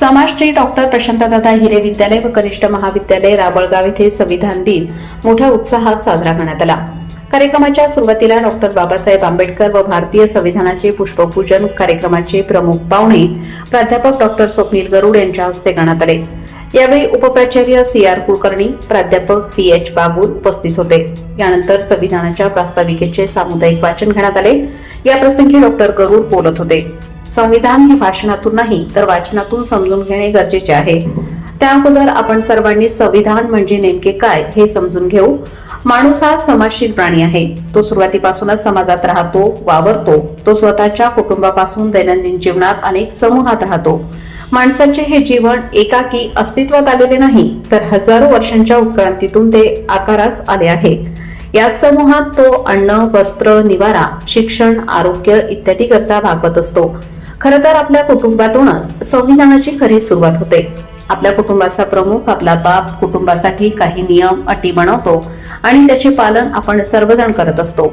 समाजश्री doctor प्रशांतदादा हिरे विद्यालय व कनिष्ठ महाविद्यालय राबळगाव येथे संविधान दिन मोठ्या उत्साहात साजरा करण्यात आला. कार्यक्रमाच्या सुरुवातीला डॉक्टर बाबासाहेब आंबेडकर व भारतीय संविधानाचे पुष्पपूजन कार्यक्रमाचे प्रमुख पाहुणे प्राध्यापक डॉक्टर स्वप्नील गरुड यांच्या हस्ते करण्यात आले. यावेळी उपप्राचार्य सी आर कुलकर्णी प्राध्यापक पी एच बागुल उपस्थित होते. यानंतर संविधानाच्या प्रास्ताविकेचे सामुदायिक वाचन घेण्यात आले. याप्रसंगी डॉक्टर गरुड बोलत होते. संविधान हे भाषणातून नाही तर वाचनातून समजून घेणे गरजेचे आहे. त्या अगोदर आपण सर्वांनी संविधान म्हणजे नेमके काय हे समजून घेऊ. माणूस हा समाजशील प्राणी आहे. तो सुरुवातीपासूनच समाजात राहतो वावरतो. तो स्वतःच्या कुटुंबापासून दैनंदिन जीवनात अनेक समूहात राहतो. माणसाचे हे जीवन एकाकी अस्तित्वात आलेले नाही तर हजारो वर्षांच्या उत्क्रांतीतून ते आकारास आले आहे. या समूहात तो अन्न वस्त्र निवारा शिक्षण आरोग्य इत्यादी गरजा भागवत असतो. खरं तर आपल्या कुटुंबातूनच संविधानाची खरी सुरुवात होते. आपल्या कुटुंबाचा प्रमुख आपला बाप कुटुंबासाठी काही नियम अटी बनवतो आणि त्याचे पालन आपण सर्वजण करत असतो.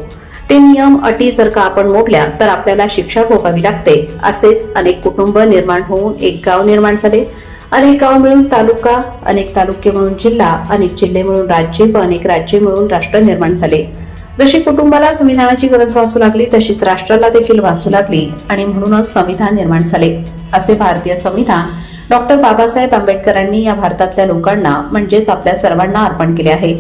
ते नियम अटी जर का आपण मोडल्या तर आपल्याला शिक्षा भोगावी लागते असेच अनेक कुटुंब निर्माण होऊन एक गाव निर्माण झाले. अनेक गाव मिळून तालुका अनेक तालुके मिळून जिल्हा अनेक जिल्हे मिळून राज्य व अनेक राज्य मिळून राष्ट्र निर्माण झाले. जशी कुटुंबाला संविधानाची गरज भासू लागली तशीच राष्ट्राला देखील भासू लागली आणि म्हणूनच संविधान निर्माण झाले असे भारतीय संविधान डॉक्टर बाबासाहेब आंबेडकरांनी या भारतातल्या लोकांना म्हणजेच आपल्या सर्वांना अर्पण केले आहे.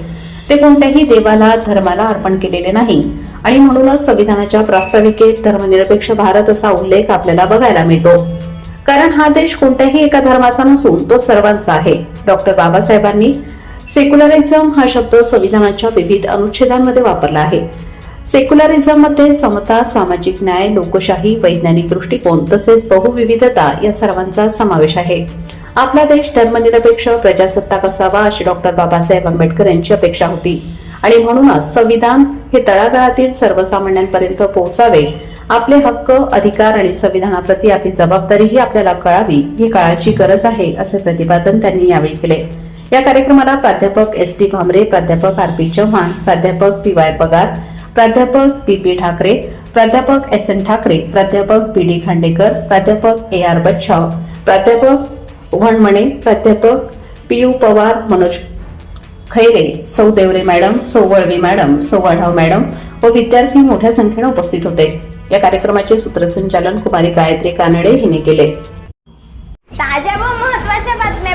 ते कोणत्याही देवाला धर्माला अर्पण केलेले नाही आणि म्हणूनच संविधानाच्या प्रास्ताविकेत धर्मनिरपेक्ष भारत असा उल्लेख आपल्याला बघायला मिळतो. कारण हा देश कोणत्याही एका धर्माचा नसून तो सर्वांचा आहे डॉक्टर बाबासाहेबांनी सेक्युलरिझम हा शब्द संविधानाच्या विविध अनुच्छेदांमध्ये वापरला आहे. सेक्युलरिझममध्ये समता सामाजिक न्याय लोकशाही वैज्ञानिक दृष्टिकोन तसेच बहुविविधता या सर्वांचा समावेश आहे. आपला देश धर्मनिरपेक्ष प्रजासत्ताक असावा अशी डॉक्टर बाबासाहेब आंबेडकर यांची अपेक्षा होती. आणि म्हणूनच संविधान हे तळागाळातील सर्वसामान्यांपर्यंत पोहोचावे आपले हक्क अधिकार आणि संविधानाप्रती आपली जबाबदारीही आपल्याला कळावी ही काळाची गरज आहे असे प्रतिपादन त्यांनी यावेळी केले. या कार्यक्रमाला प्राध्यापक एस डी भामरे प्राध्यापक आर पी चव्हाण प्राध्यापक पी वाय पगार प्राध्यापक पी पी ठाकरे प्राध्यापक एस एन ठाकरे प्राध्यापक पी डी खांडेकर प्राध्यापक ए आर बच्छाव प्राध्यापक वणमणे प्राध्यापक पी यू पवार मनोज खैरे सौ देवरे मॅडम सौ वळवी मॅडम सौ वाढाव मॅडम व विद्यार्थी मोठ्या संख्येने उपस्थित होते. या कार्यक्रमाचे सूत्रसंचालन कुमारी गायत्री कानडे हिने केले. ताज्या व